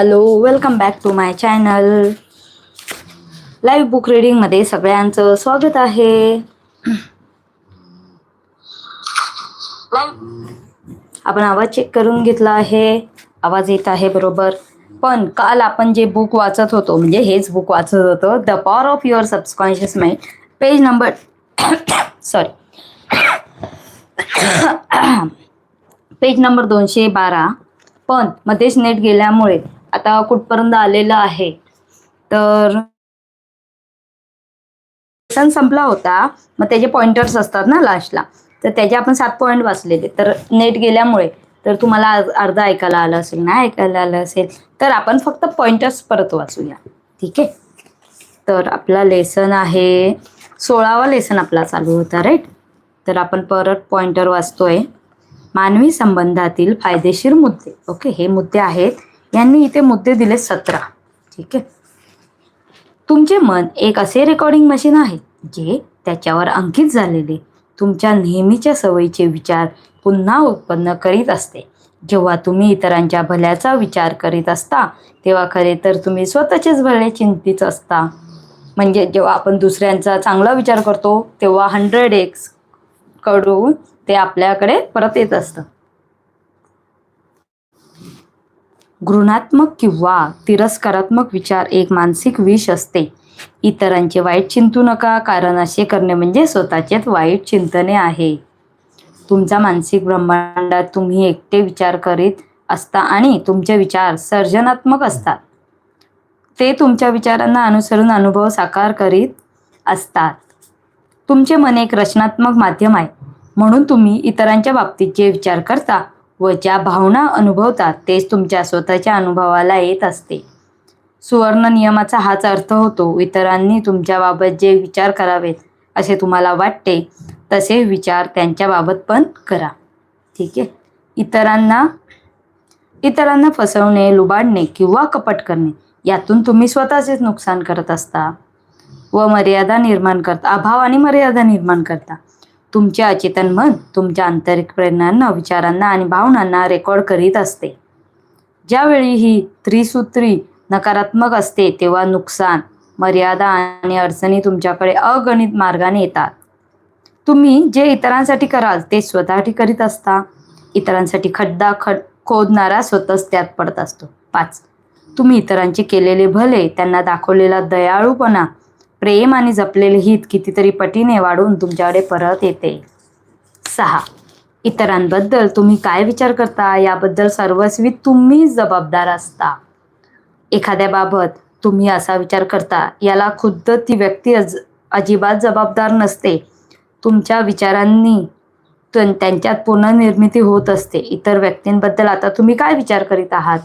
Hello welcome back to my channel live book रीडिंगमध्ये सगळ्यांचं स्वागत आहे. आपण आवाज चेक करून घेतला आहे. आवाज येत आहे बरोबर. पण काल आपण जे बुक वाचत होतो म्हणजे हेच बुक वाचत होतो the power of your subconscious mind page number sorry page number दोनशे बारा. पण मध्येच नेट गेल्यामुळे आता कुठपर्यंत आलेलं आहे? तर लेसन संपला होता. मग त्याचे पॉइंटर्स असतात ना लास्टला तर त्याचे आपण सात पॉईंट वाचलेले. तर नेट गेल्यामुळे. तर तुम्हाला अर्धा ऐकायला आलं असेल ना ऐकायला आलं असेल तर आपण फक्त पॉइंटर्स परत वाचूया. ठीक आहे? तर आपला लेसन आहे. सोळावा लेसन आपला चालू होता राईट तर आपण परत पॉइंटर वाचतोय. मानवी संबंधातील फायदेशीर मुद्दे. ओके हे मुद्दे आहेत. यांनी इथे मुद्दे दिले सतरा. ठीक आहे? तुमचे मन एक असे रेकॉर्डिंग मशीन आहे जे त्याच्यावर अंकित झालेले तुमच्या नेहमीच्या सवयीचे विचार पुन्हा उत्पन्न करीत असते. जेव्हा तुम्ही इतरांच्या भल्याचा विचार करीत असता तेव्हा खरे तर तुम्ही स्वतःचेच भले चिंतित असता. म्हणजे जेव्हा आपण दुसऱ्यांचा चांगला विचार करतो तेव्हा हंड्रेड एक्सकडून ते आपल्याकडे परत येत असतं. घृणात्मक किंवा तिरस्कारात्मक विचार एक मानसिक विष असते. इतरांचे वाईट चिंतू नका कारण असे करणे म्हणजे स्वतःचेच वाईट चिंतने आहे. तुमचा मानसिक ब्रह्मांडात तुम्ही एकटे विचार करीत असता आणि तुमचे विचार सर्जनात्मक असतात. ते तुमच्या विचारांना अनुसरून अनुभव साकार करीत असतात. तुमचे मन एक रचनात्मक माध्यम आहे. म्हणून तुम्ही इतरांच्या बाबतीत जे विचार करता व ज्या भावना अनुभवतात तेच तुमच्या स्वतःच्या अनुभवाला येत असते. सुवर्ण नियमाचा हाच अर्थ होतो इतरांनी तुमच्याबाबत जे विचार करावेत असे तुम्हाला वाटते तसे विचार त्यांच्याबाबत पण करा. ठीक आहे? इतरांना इतरांना फसवणे लुबाडणे किंवा कपट करणे यातून तुम्ही स्वतःचेच नुकसान करत असता व मर्यादा निर्माण करता अभाव आणि मर्यादा निर्माण करता. तुमचे अचेतन मन तुमच्या आंतरिक प्रेरणांना विचारांना आणि भावनांना रेकॉर्ड करीत असते. ज्यावेळी ही त्रिसूत्री नकारात्मक असते तेव्हा नुकसान मर्यादा आणि अडचणी तुमच्याकडे अगणित मार्गाने येतात. तुम्ही जे इतरांसाठी कराल ते स्वतःसाठी करीत असता. इतरांसाठी खड्डा खड खोदणारा स्वतःच त्यात पडत असतो. पाच. तुम्ही इतरांचे केलेले भले त्यांना दाखवलेला दयाळूपणा प्रेम आणि जपलेले हित कितीतरी पटीने वाढून तुमच्याकडे परत येते. सहा. इतरांबद्दल तुम्ही काय विचार करता? याबद्दल सर्वस्वी तुम्हीच जबाबदार असता. एखाद्याबाबत तुम्ही असा विचार करता याला खुद्द ती व्यक्ती अज अजिबात जबाबदार नसते. तुमच्या विचारांनी त्यांच्यात पुनर्निर्मिती होत असते. इतर व्यक्तींबद्दल आता तुम्ही काय विचार करीत आहात?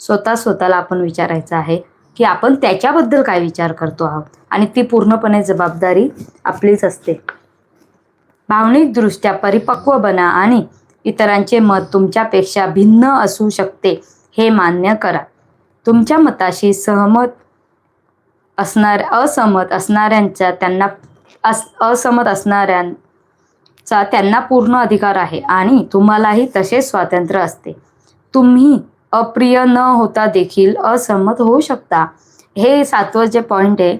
स्वतः स्वतःला आपण विचारायचं आहे. की आपण त्याच्याबद्दल काय विचार करतो आहोत? आणि ती पूर्णपणे जबाबदारी आपलीच असते. भावनिकदृष्ट्या परिपक्व बना आणि इतरांचे मत तुमच्यापेक्षा भिन्न असू शकते हे मान्य करा. तुमच्या मताशी सहमत असणार असहमत असणाऱ्यांचा त्यांना अस असहमत असणाऱ्यांचा त्यांना पूर्ण अधिकार आहे आणि तुम्हालाही तसेच स्वातंत्र्य असते. तुम्ही अप्रिय न होता देखील असहमत होऊ शकता. हे सातवं जे पॉईंट आहे.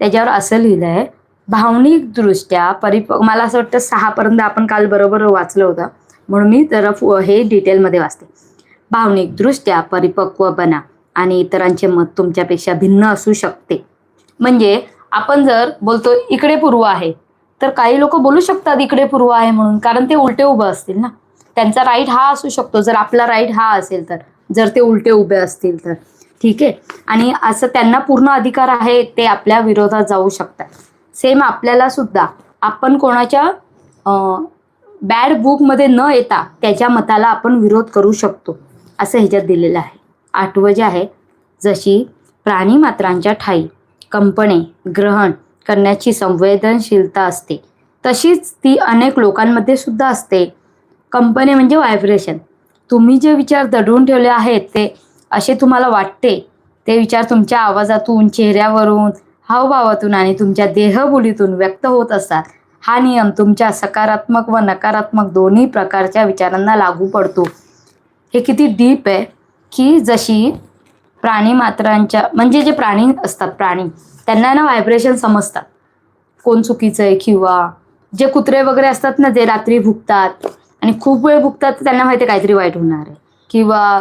त्याच्यावर असं लिहिलं आहे भावनिकदृष्ट्या परिपक् मला असं वाटतं सहापर्यंत आपण काल बरोबर वाचलं होतं. म्हणून मी जरा हे डिटेलमध्ये वाचते. भावनिकदृष्ट्या परिपक्व बना आणि इतरांचे मत तुमच्यापेक्षा भिन्न असू शकते. म्हणजे आपण जर बोलतो इकडे पूर्व आहे तर काही लोक बोलू शकतात इकडे पूर्व आहे म्हणून कारण ते उलटे उभं असतील ना. त्यांचा राईट हा असू शकतो. जर आपला राईट हा असेल तर. जर ते उलटे उभे असतील तर. ठीक आहे? आणि असं त्यांना पूर्ण अधिकार आहे ते आपल्या विरोधात जाऊ शकतात. सेम आपल्याला सुद्धा. आपण कोणाच्या बॅड बुकमध्ये न येता त्याच्या मताला आपण विरोध करू शकतो. असं ह्याच्यात दिलेलं आहे. आठवं जे आहे जशी प्राणी मात्रांच्या ठाई कंपने ग्रहण करण्याची संवेदनशीलता असते. तशीच ती अनेक लोकांमध्ये सुद्धा असते. कंपने म्हणजे व्हायब्रेशन तुम्ही जे विचार दडवून ठेवले आहेत ते असे तुम्हाला वाटते ते विचार तुमच्या आवाजातून चेहऱ्यावरून हावभावातून आणि तुमच्या देहबोलीतून व्यक्त होत असतात. हा नियम तुमच्या सकारात्मक व नकारात्मक दोन्ही प्रकारच्या विचारांना लागू पडतो. हे किती डीप आहे की जशी प्राणी मात्रांच्या म्हणजे जे प्राणी असतात प्राणी त्यांना ना व्हायब्रेशन समजतात. कोण चुकीचं आहे किंवा जे कुत्रे वगैरे असतात ना जे रात्री भुकतात आणि खूप वेळ भुगतात त्यांना माहिती काहीतरी वाईट होणार आहे. किंवा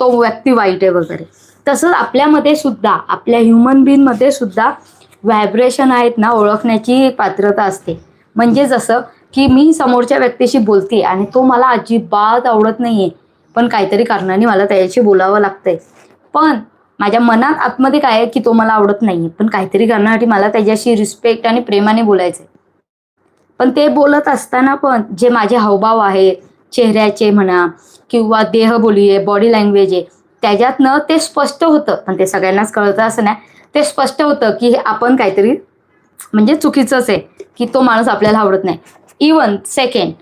तो व्यक्ती वाईट आहे वगैरे. तसंच आपल्यामध्ये सुद्धा आपल्या ह्युमन बीनमध्ये सुद्धा व्हायब्रेशन आहेत ना ओळखण्याची पात्रता असते. म्हणजे जसं की मी समोरच्या व्यक्तीशी बोलते आणि तो मला अजिबात आवडत नाहीये. पण काहीतरी कारणाने मला त्याच्याशी बोलावं लागतंय. पण माझ्या मनात आतमध्ये काय आहे की तो मला आवडत नाहीये. पण काहीतरी कारणासाठी मला त्याच्याशी रिस्पेक्ट आणि प्रेमाने बोलायचंय. पण ते बोलत असताना पण जे माझे हावभाव आहे चेहऱ्याचे म्हणा किंवा देहबोली आहे बॉडी लँग्वेज आहे त्याच्यातनं ते स्पष्ट होतं. पण ते सगळ्यांनाच कळतं असं नाही. ते स्पष्ट होतं की हे आपण काहीतरी म्हणजे चुकीचंच आहे की तो माणूस आपल्याला आवडत नाही. इवन सेकंड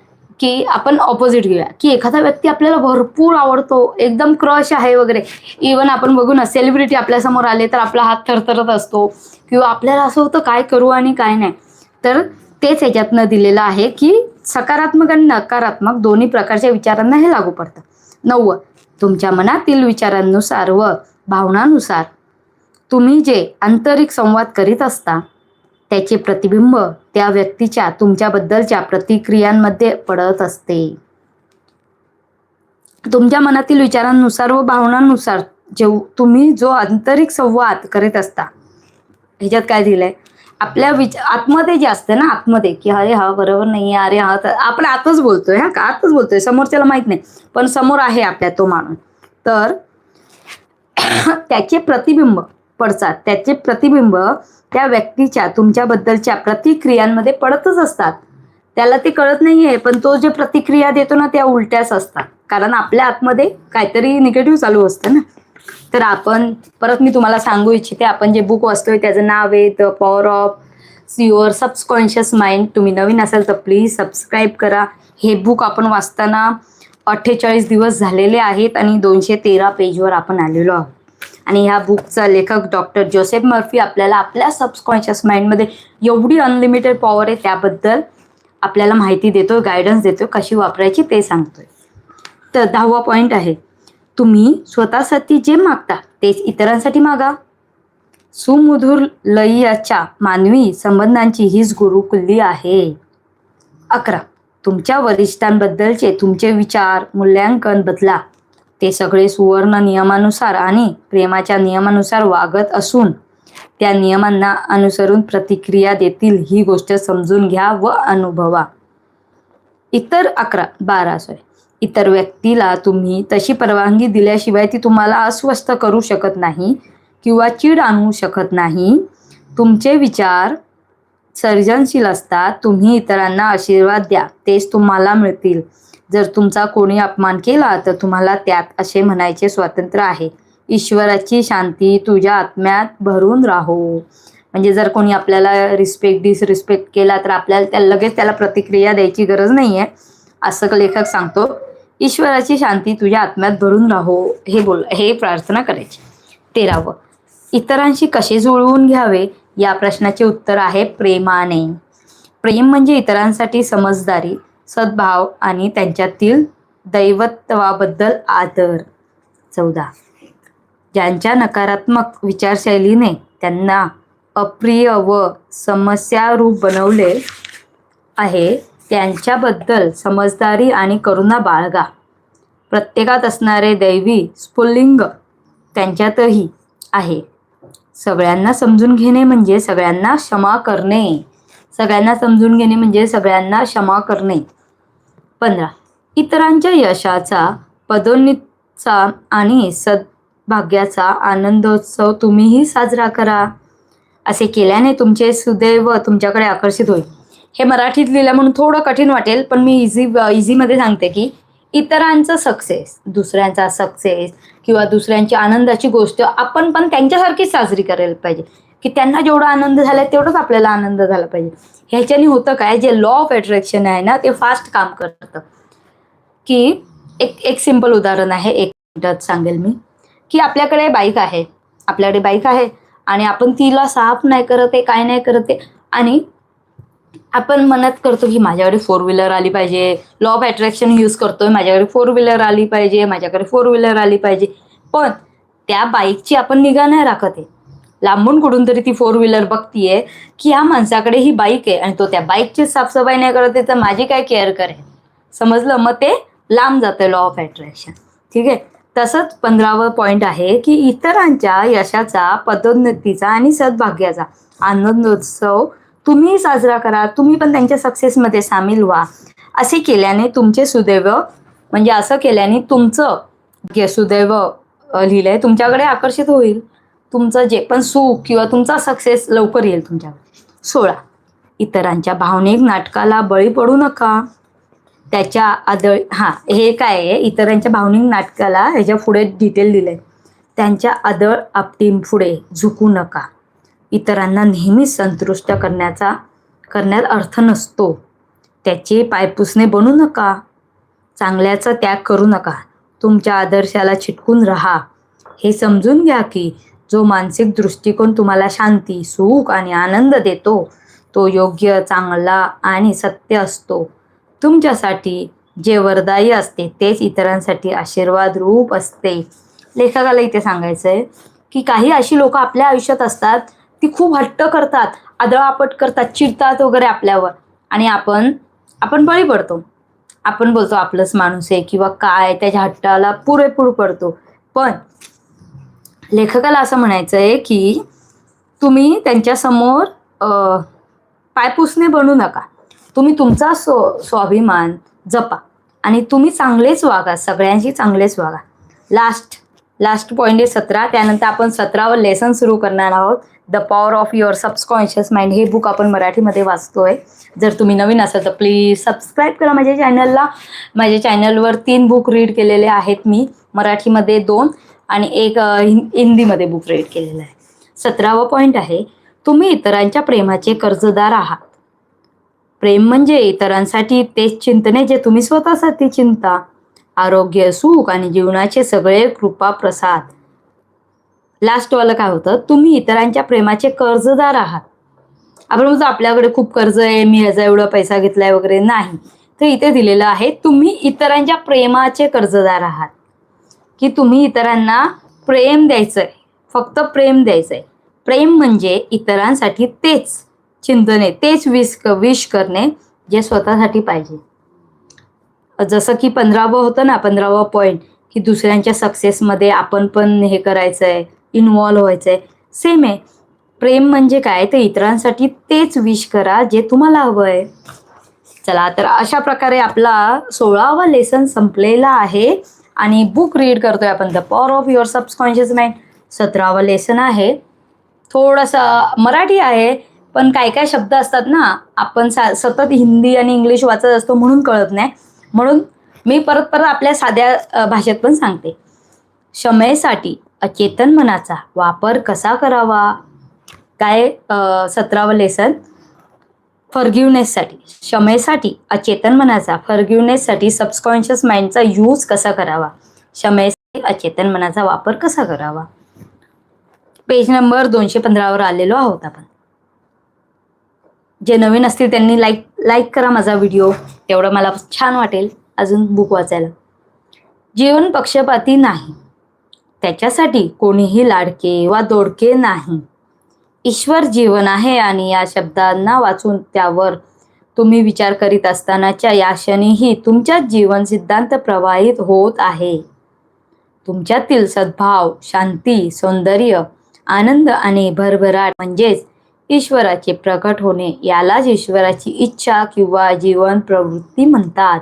की आपण ऑपोजिट घेऊया. की एखादा व्यक्ती आपल्याला भरपूर आवडतो एकदम क्रश आहे वगैरे. इवन आपण बघू ना सेलिब्रिटी आपल्यासमोर आले तर आपला हात थरथरत असतो. किंवा आपल्याला असं होतं काय करू आणि काय नाही. तर तेच याच्यातनं दिलेलं आहे की सकारात्मक आणि नकारात्मक दोन्ही प्रकारच्या विचारांना हे लागू पडतं. नववं तुमच्या मनातील विचारांनुसार व भावनानुसार तुम्ही जे आंतरिक संवाद करीत असता त्याचे प्रतिबिंब त्या व्यक्तीच्या तुमच्याबद्दलच्या प्रतिक्रियांमध्ये पडत असते. तुमच्या मनातील विचारांनुसार व भावनांनुसार जेव तुम्ही जो आंतरिक संवाद करीत असता ह्याच्यात काय दिलंय? आपल्या विचार आतमध्ये जे असते ना आतमध्ये की अरे हा बरोबर नाही अरे हा तर आपण आतच बोलतोय हा का? आतच बोलतोय समोरच्याला माहीत नाही पण समोर आहे आपल्या तो माणूस. तर त्याचे प्रतिबिंब पडतात. त्याचे प्रतिबिंब त्या व्यक्तीच्या तुमच्याबद्दलच्या प्रतिक्रियांमध्ये पडतच असतात. त्याला ते कळत नाहीये पण तो जे प्रतिक्रिया देतो ना त्या उलट्याच असतात. कारण आपल्या आतमध्ये काहीतरी निगेटिव्ह चालू असतं ना. तर आपण परत मी तुम्हाला सांगू इच्छिते आपण जे बुक वाचतोय त्याचं नाव आहे the power of your subconscious mind तुम्ही नवीन असाल तर प्लीज सबस्क्राईब करा. हे बुक आपण वाचताना अठ्ठेचाळीस दिवस झालेले आहेत आणि दोनशे तेरा पेजवर आपण आलेलो आहोत. आणि ह्या बुकचा लेखक डॉक्टर जोसेफ मर्फी आपल्याला आपल्या सबकॉन्शियस माइंडमध्ये एवढी अनलिमिटेड पॉवर आहे त्याबद्दल आपल्याला माहिती देतोय गायडन्स देतोय कशी वापरायची ते सांगतोय. तर दहावा पॉईंट आहे. तुम्ही स्वतःसाठी जे मागता तेच इतरांसाठी मागा. सुमधुर लयीच्या मानवी संबंधांची हीच गुरुकुल्ली आहे. अकरा. तुमच्या वरिष्ठांबद्दलचे तुमचे विचार मूल्यांकन बदला. ते सगळे सुवर्ण नियमानुसार आणि प्रेमाच्या नियमानुसार वागत असून त्या नियमांना अनुसरून प्रतिक्रिया देतील ही गोष्ट समजून घ्या व अनुभवा. इतर अकरा. बारा. सॉरी. इतर व्यक्तीला तुम्ही तशी परवानगी दिल्याशिवाय ती तुम्हाला अस्वस्थ करू शकत नाही किंवा चीड आणू शकत नाही. तुमचे विचार सर्जनशील असतात. तुम्ही इतरांना आशीर्वाद द्या. तेच तुम्हाला मिळतील. जर तुमचा कोणी अपमान केला तर तुम्हाला त्यात असे म्हणायचे स्वातंत्र्य आहे. ईश्वराची शांती तुझ्या आत्म्यात भरून राहो. म्हणजे जर कोणी आपल्याला रिस्पेक्ट डिसरिस्पेक्ट केला तर आपल्याला त्या लगेच त्याला प्रतिक्रिया द्यायची गरज नाही आहे असं लेखक सांगतो. ईश्वराची शांती तुझ्या आत्म्यात भरून राहो हे बोल हे प्रार्थना करायची. तेरावं इतरांशी कसे जुळवून घ्यावे? या प्रश्नाचे उत्तर आहे प्रेमाने. प्रेम म्हणजे इतरांसाठी समजदारी सद्भाव आणि त्यांच्यातील दैवत्वाबद्दल आदर. चौदा ज्यांच्या नकारात्मक विचारशैलीने त्यांना अप्रिय व समस्यारूप बनवले आहे त्यांच्याबद्दल समजदारी आणि करुणा बाळगा. प्रत्येकात असणारे दैवी स्फुल्लिंग त्यांच्यातही आहे. सगळ्यांना समजून घेणे म्हणजे सगळ्यांना क्षमा करणे. सगळ्यांना समजून घेणे म्हणजे सगळ्यांना क्षमा करणे. पंधरा. इतरांच्या यशाचा पदोन्नतीचा आणि सद्भाग्याचा आनंदोत्सव तुम्हीही साजरा करा. असे केल्याने तुमचे सुदैव तुमच्याकडे आकर्षित होईल. हे मराठीत लिहिलं म्हणून थोडं कठीण वाटेल पण मी इझी इझीमध्ये सांगते की इतरांचा सक्सेस दुसऱ्यांचा सक्सेस किंवा दुसऱ्यांची आनंदाची गोष्ट आपण पण त्यांच्यासारखीच साजरी करायला पाहिजे. की त्यांना जेवढा आनंद झाला तेवढाच आपल्याला आनंद झाला पाहिजे. ह्याच्याने होतं काय? जे लॉ ऑफ अट्रॅक्शन आहे ना ते फास्ट काम करतं. की एक एक सिंपल उदाहरण आहे एक मिनिटात सांगेल मी. की आपल्याकडे बाईक आहे. आपल्याकडे बाईक आहे. आणि आपण तिला साफ नाही करत आहे काय नाही करत आहे. आणि आपण मनात करतो की माझ्याकडे फोर व्हीलर आली पाहिजे. लॉ ऑफ अट्रॅक्शन यूज करतोय. माझ्याकडे फोर व्हीलर आली पाहिजे. माझ्याकडे फोर व्हीलर आली पाहिजे. पण त्या बाईकची आपण निगा नाही राखत आहे. लांबून कुठून तरी ती फोर व्हीलर बघतीये की ह्या माणसाकडे ही बाईक आहे आणि तो त्या बाईकची साफसफाई नाही करत आहे तर माझी काय केअर करेल? समजलं? मग ते लांब जातं लॉ ऑफ अट्रॅक्शन ठीक आहे? तसंच पंधरावं पॉईंट आहे की इतरांच्या यशाचा पदोन्नतीचा आणि सद्भाग्याचा आनंदोत्सव तुम्ही साजरा करा तुम्ही पण त्यांच्या सक्सेसमध्ये सामील व्हा. असे केल्याने तुमचे सुदैव म्हणजे असं केल्याने तुमचं जे सुदैव लिहिलंय तुमच्याकडे आकर्षित होईल. तुमचं जे पण सुख किंवा तुमचा सक्सेस लवकर येईल तुमच्याकडे. सोळा. इतरांच्या भावनिक नाटकाला बळी पडू नका. त्याच्या आदळ हां हे काय आहे? इतरांच्या भावनिक नाटकाला ह्याच्या पुढे डिटेल दिलंय. त्यांच्या आदळ आपटीपुढे झुकू नका. इतरांना नेहमीच संतुष्ट करण्याचा करण्यात अर्थ नसतो. त्याचे पायपुसणे बनू नका. चांगल्याचा त्याग करू नका. तुमच्या आदर्शाला चिटकून राहा. हे समजून घ्या की जो मानसिक दृष्टिकोन तुम्हाला शांती सुख आणि आनंद देतो तो योग्य चांगला आणि सत्य असतो. तुमच्यासाठी जे वरदायी असते तेच इतरांसाठी आशीर्वाद रूप असते. लेखकाला इथे सांगायचं आहे की काही अशी लोक आपल्या आयुष्यात असतात ती खूप हट्ट करतात आदळापट करतात चिडतात वगैरे आपल्यावर. आणि आपण आपण बळी पडतो. आपण बोलतो आपलंच माणूस आहे किंवा काय त्याच्या हट्टाला पुरेपूर पडतो. पण लेखकाला असं म्हणायचं आहे की तुम्ही त्यांच्यासमोर अं, पायपुसणे बनू नका. तुम्ही तुमचा स्व स्वाभिमान जपा. आणि तुम्ही चांगलेच वागा सगळ्यांशी चांगलेच वागा. लास्ट लास्ट पॉईंट आहे सतरा. त्यानंतर आपण सतरावर लेसन सुरू करणार आहोत. The power of your subconscious mind हे बुक आपण मराठीमध्ये वाचतोय. जर तुम्ही नवीन असाल तर प्लीज सबस्क्राईब करा माझ्या चॅनलला माझ्या चॅनलवर तीन बुक रीड केलेले आहेत मी. मराठीमध्ये दोन आणि एक हिंदीमध्ये बुक रीड केलेलं आहे. सतरावं पॉईंट आहे तुम्ही इतरांच्या प्रेमाचे कर्जदार आहात. प्रेम म्हणजे इतरांसाठी तेच चिंतने जे तुम्ही स्वतःसाठी चिंता. आरोग्य सुख आणि जीवनाचे सगळे कृपा प्रसाद लास्टवालं काय होतं? तुम्ही इतरांच्या प्रेमाचे कर्जदार आहात. आपण म्हणतो आपल्याकडे खूप कर्ज आहे मी ह्याचा एवढा पैसा घेतलाय वगैरे. नाही. तर इथे दिलेलं आहे तुम्ही इतरांच्या प्रेमाचे कर्जदार आहात. की तुम्ही इतरांना प्रेम द्यायचंय. फक्त प्रेम द्यायचंय. प्रेम म्हणजे इतरांसाठी तेच चिंतने तेच विश विश करणे जे स्वतःसाठी पाहिजे. जसं की पंधरावं होतं ना पंधरावं पॉईंट की दुसऱ्यांच्या सक्सेसमध्ये आपण पण हे करायचं आहे इन्वॉल्व्ह व्हायचं आहे सेम आहे. प्रेम म्हणजे काय? तर इतरांसाठी तेच विश करा जे तुम्हाला हवं आहे चला तर अशा प्रकारे आपला सोळावा लेसन संपलेला आहे. आणि बुक रीड करतोय आपण. The power of your subconscious mind सतरावं lesson आहे. थोडंसं मराठी आहे पण काय काय शब्द असतात ना आपण सा सतत हिंदी आणि इंग्लिश वाचत असतो म्हणून कळत नाही. म्हणून मी परत परत आपल्या साध्या भाषेत पण सांगते. क्षमेसाठी अचेतन मनाचा वापर कसा करावा? काय सतरावं लेसन फर्ग्युनेससाठी क्षमेसाठी अचेतन मनाचा फर्ग्युनेससाठी सबस्कॉन्शियस माइंडचा यूज कसा करावा? क्षमेसाठी अचेतन मनाचा वापर कसा करावा? पेज नंबर दोनशे पंधरावर आलेलो आहोत आपण. जे नवीन असतील त्यांनी लाईक लाईक करा माझा व्हिडिओ तेवढं मला छान वाटेल. अजून बुक वाचायला. जीवन पक्षपाती नाही. त्याच्यासाठी कोणीही लाडके वा दोडके नाही. ईश्वर जीवन आहे आणि या शब्दांना वाचून त्यावर तुम्ही विचार करीत असतानाच्या या क्षणीही तुमच्यात जीवन सिद्धांत प्रवाहित होत आहे. तुमच्यातील सद्भाव शांती सौंदर्य आनंद आणि भरभराट म्हणजेच ईश्वराचे प्रकट होणे यालाच ईश्वराची इच्छा किंवा जीवन प्रवृत्ती म्हणतात.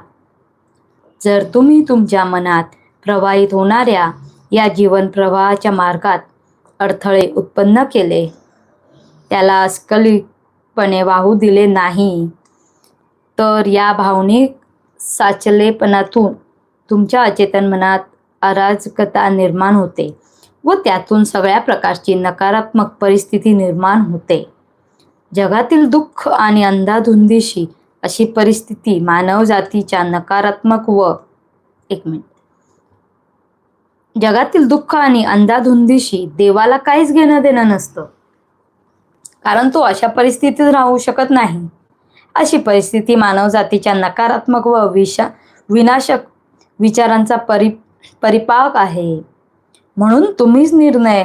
जर तुम्ही तुमच्या मनात प्रवाहित होणाऱ्या या जीवन प्रवाहाच्या मार्गात अडथळे उत्पन्न केले. त्याला अस्खलितपणे वाहू दिले नाही. तर या भावनिक साचलेपणातून तुमच्या अचेतन मनात अराजकता निर्माण होते व त्यातून सगळ्या प्रकारची नकारात्मक परिस्थिती निर्माण होते. जगातील दुःख आणि अंधाधुंदीशी अशी परिस्थिती मानवजातीच्या नकारात्मक व एक मिनिट. जगातील दुःख आणि अंधाधुंदीशी देवाला काहीच घेणं देणं नसतं. कारण तो अशा परिस्थितीत राहू शकत नाही. अशी परिस्थिती मानवजातीच्या नकारात्मक व विषा विनाशक विचारांचा परि परिपाक आहे. म्हणून तुम्हीच निर्णय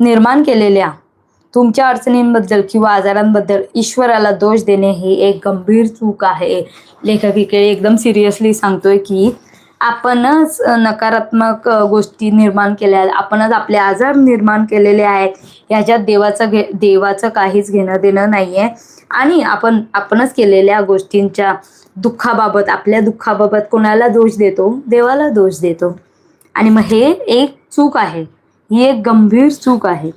निर्माण केलेल्या तुमच्या अडचणींबद्दल किंवा आजारांबद्दल ईश्वराला दोष देणे ही एक गंभीर चूक आहे. लेखक इकडे एकदम सिरियसली सांगतोय की आपणच नकारात्मक गोष्टी निर्माण केल्या आहेत. आपणच आपले आजार निर्माण केलेले आहेत. ह्याच्यात देवाचं घे देवाचं काहीच घेणं देणं नाही आहे आणि आपण आपणच केलेल्या गोष्टींच्या दुःखाबाबत आपल्या दुःखाबाबत कोणाला दोष देतो? देवाला दोष देतो. आणि मग हे एक चूक आहे. ही एक गंभीर चूक आहे.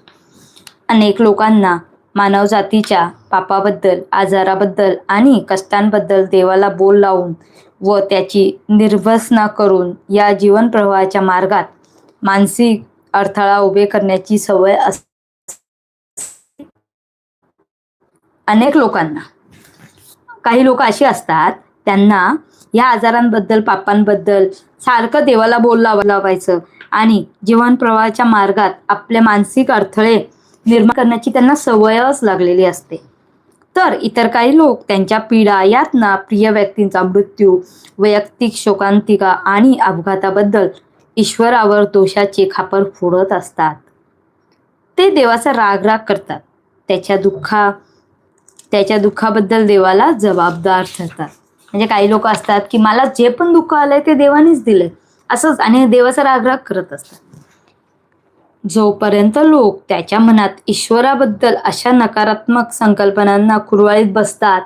अनेक लोकांना मानवजातीच्या पापाबद्दल आजाराबद्दल आणि कष्टांबद्दल देवाला बोल लावून व त्याची निर्वसना करून या जीवन प्रवाहाच्या मार्गात मानसिक अडथळा उभे करण्याची सवय अस अनेक लोकांना. काही लोक अशी असतात त्यांना या आजारांबद्दल पापांबद्दल सारखं देवाला बोल लावा लावायचं आणि जीवन प्रवाहाच्या मार्गात आपले मानसिक अडथळे निर्माण करण्याची त्यांना सवयच लागलेली असते. तर इतर काही लोक त्यांच्या पीडा यातना प्रिय व्यक्तींचा मृत्यू वैयक्तिक शोकांतिका आणि अपघाताबद्दल ईश्वरावर दोषाचे खापर फोडत असतात. ते देवाचा राग राग करतात. त्याच्या दुःखा त्याच्या दुःखाबद्दल देवाला जबाबदार ठरतात. म्हणजे काही लोक असतात की मला जे पण दुःख आलंय ते देवानेच दिलंय. असंच आणि देवाचा राग राग करत असतात. जोपर्यंत लोक त्याच्या मनात ईश्वराबद्दल अशा नकारात्मक संकल्पनांना कुरवाळीत बसतात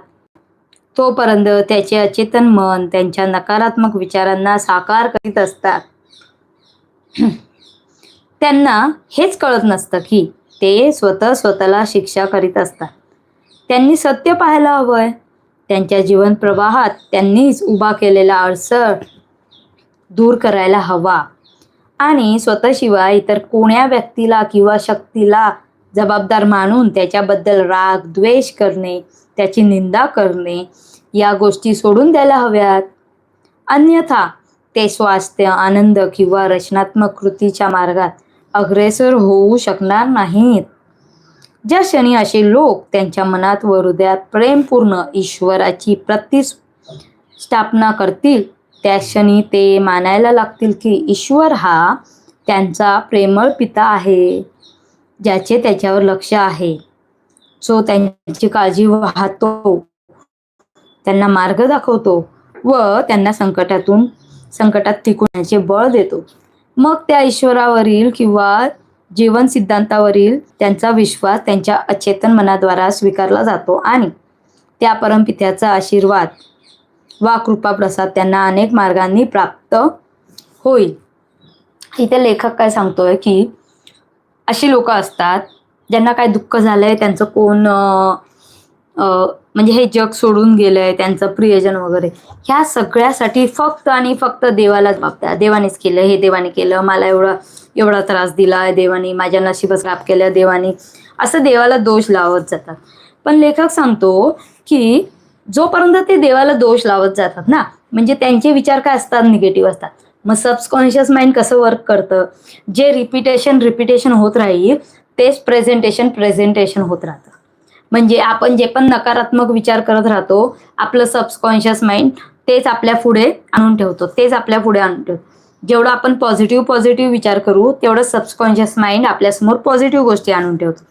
तोपर्यंत त्याचे अचेतन मन त्यांच्या नकारात्मक विचारांना साकार करीत असतात. त्यांना हेच कळत नसतं की ते स्वतः स्वतःला शिक्षा करीत असतात. त्यांनी सत्य पाहायला हवंय. त्यांच्या जीवन प्रवाहात त्यांनीच उभा केलेला अडसर दूर करायला हवा. आणि स्वतःशिवाय इतर कोण्या व्यक्तीला किंवा शक्तीला जबाबदार मानून त्याच्याबद्दल राग द्वेष करणे त्याची निंदा करणे या गोष्टी सोडून द्यायला हव्यात. अन्यथा ते स्वास्थ्य आनंद किंवा रचनात्मक कृतीच्या मार्गात अग्रेसर होऊ शकणार नाहीत. ज्या क्षणी असे लोक त्यांच्या मनात व हृदयात प्रेमपूर्ण ईश्वराची प्रतिस्थापना करतील त्या क्षणी ते मानायला लागतील की ईश्वर हा त्यांचा प्रेमळ पिता आहे ज्याचे त्याच्यावर लक्ष आहे. जो त्यांची काळजी वाहतो त्यांना मार्ग दाखवतो व त्यांना संकटातून संकटात टिकवण्याचे बळ देतो. मग त्या ईश्वरावरील किंवा जीवन सिद्धांतावरील त्यांचा विश्वास त्यांच्या अचेतन मनाद्वारा स्वीकारला जातो आणि त्या परमपित्याचा आशीर्वाद वा कृपा प्रसाद त्यांना अनेक मार्गांनी प्राप्त होईल. इथे लेखक काय सांगतोय की अशी लोक असतात ज्यांना काय दुःख झालंय त्यांचं कोण म्हणजे हे जग सोडून गेलंय त्यांचं प्रियजन वगैरे ह्या सगळ्यासाठी फक्त आणि फक्त देवालाच बाबत्या देवानेच केलं हे देवाने केलं मला एवढा एवढा त्रास दिला देवाने माझ्या नशीबच खराब केलं देवाने असं देवाला दोष लावत जातात. पण लेखक सांगतो की जोपर्यंत ते देवाला दोष लावत जातात ना म्हणजे त्यांचे विचार काय असतात? निगेटिव्ह असतात. मग सबकॉन्शियस माइंड कसं वर्क करतं? जे रिपिटेशन रिपिटेशन होत राहील तेच प्रेझेंटेशन प्रेझेंटेशन होत राहतं. म्हणजे आपण जे पण नकारात्मक विचार करत राहतो आपलं सबकॉन्शियस माइंड तेच आपल्या पुढे आणून ठेवतो तेच आपल्या पुढे आणून ठेवतो. जेवढं आपण पॉझिटिव्ह पॉझिटिव्ह विचार करू तेवढं सबकॉन्शियस माइंड आपल्यासमोर पॉझिटिव्ह गोष्टी आणून ठेवतो.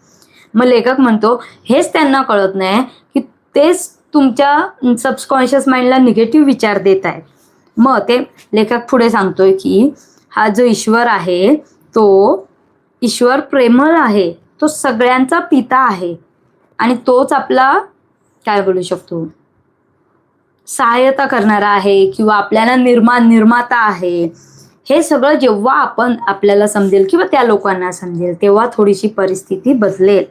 मग लेखक म्हणतो हेच त्यांना कळत नाही की तेच तुमच्या सबकॉन्शियस माइंडला निगेटिव्ह विचार देत आहेत. मग ते लेखक पुढे सांगतोय की हा जो ईश्वर आहे तो ईश्वर प्रेमळ आहे तो सगळ्यांचा पिता आहे. आणि तोच आपला काय बोलू शकतो? सहाय्यता करणारा आहे किंवा आपल्याला निर्माण निर्माता आहे. हे सगळं जेव्हा आपण आपल्याला समजेल किंवा त्या लोकांना समजेल तेव्हा थोडीशी परिस्थिती बदलेल.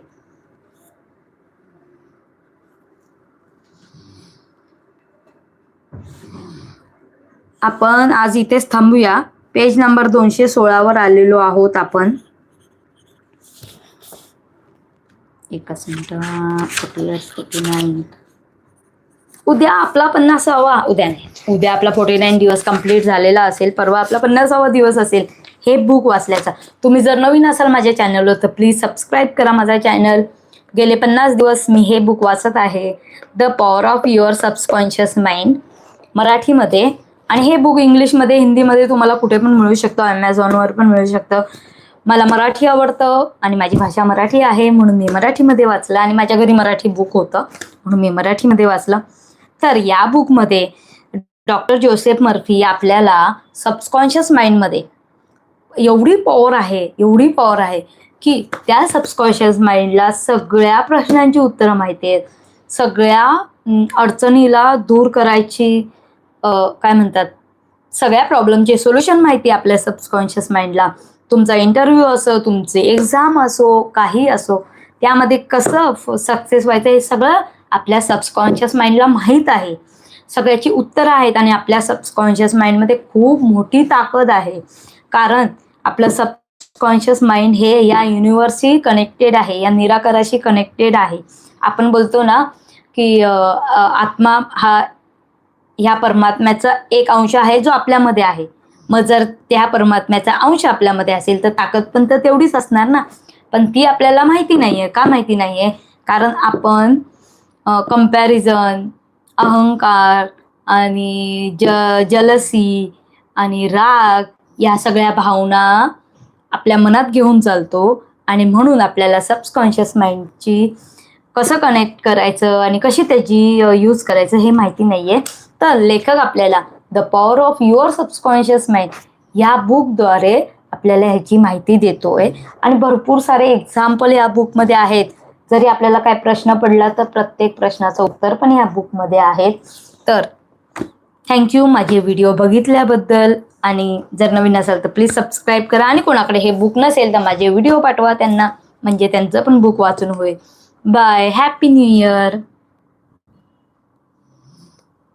आपण आज इथेच थांबूया. पेज नंबर दोनशे सोळावर आलेलो आहोत आपण. एकाच मिनिट फोर्टी नाईन उद्या आपला पन्नासावा उद्या नाही. उद्या आपला फोर्टी नाईन दिवस कंप्लीट झालेला असेल परवा आपला पन्नासावा दिवस असेल हे बुक वाचल्याचा. तुम्ही जर नवीन असाल माझ्या चॅनलवर तर प्लीज सबस्क्राईब करा माझा चॅनल गेले पन्नास दिवस मी हे बुक वाचत आहे. The power of your subconscious mind मराठीमध्ये आणि हे बुक इंग्लिशमध्ये हिंदीमध्ये तुम्हाला कुठे पण मिळू शकतं. अमेझॉनवर पण मिळू शकतं. मला मराठी आवडतं आणि माझी भाषा मराठी आहे म्हणून मी मराठीमध्ये वाचलं आणि माझ्या घरी मराठी बुक होतं म्हणून मी मराठीमध्ये वाचलं. तर या बुकमध्ये डॉक्टर जोसेफ मर्फी आपल्याला सबकॉन्शियस माइंडमध्ये एवढी पॉवर आहे एवढी पॉवर आहे की त्या सबकॉन्शियस माइंडला सगळ्या प्रश्नांची उत्तरं माहिती आहेत. सगळ्या अडचणीला दूर करायची काय म्हणतात सगळ्या प्रॉब्लेमचे सोल्युशन माहिती आहे आपल्या सबकॉन्शियस माइंडला तुमचा इंटरव्ह्यू असो तुमचे एक्झाम असो काही असो त्यामध्ये कसं सक्सेस व्हायचं हे सगळं आपल्या सबकॉन्शियस माइंडला माहीत आहे. सगळ्याची उत्तरं आहेत आणि आपल्या सबकॉन्शियस माइंडमध्ये खूप मोठी ताकद आहे. कारण आपलं सबकॉन्शियस माइंड हे या युनिव्हर्सशी कनेक्टेड आहे या निराकाराशी कनेक्टेड आहे. आपण बोलतो ना की आत्मा हा ह्या परमात्म्याचा एक अंश आहे जो आपल्यामध्ये आहे. मग जर त्या परमात्म्याचा अंश आपल्यामध्ये असेल तर ताकद पण तर तेवढीच असणार ना. पण ती आपल्याला माहिती नाहीये. का माहिती नाहीये? कारण आपण कंपॅरिझन अहंकार आणि ज जलसी आणि राग या सगळ्या भावना आपल्या मनात घेऊन चालतो आणि म्हणून आपल्याला सबकॉन्शियस माइंडची कसं कनेक्ट करायचं आणि कशी त्याची यूज करायचं हे माहिती नाही आहे तर लेखक आपल्याला the power of your subconscious mind या बुकद्वारे आपल्याला ह्याची माहिती देतोय. आणि भरपूर सारे एक्झाम्पल या बुकमध्ये आहेत. जरी आपल्याला काय प्रश्न पडला तर प्रत्येक प्रश्नाचं उत्तर पण या बुकमध्ये आहेत तर थँक्यू माझे व्हिडिओ बघितल्याबद्दल. आणि जर नवीन असाल तर प्लीज सबस्क्राईब करा. आणि कोणाकडे हे बुक नसेल तर माझे व्हिडिओ पाठवा त्यांना. म्हणजे त्यांचं पण बुक वाचून होईल. Bye happy new year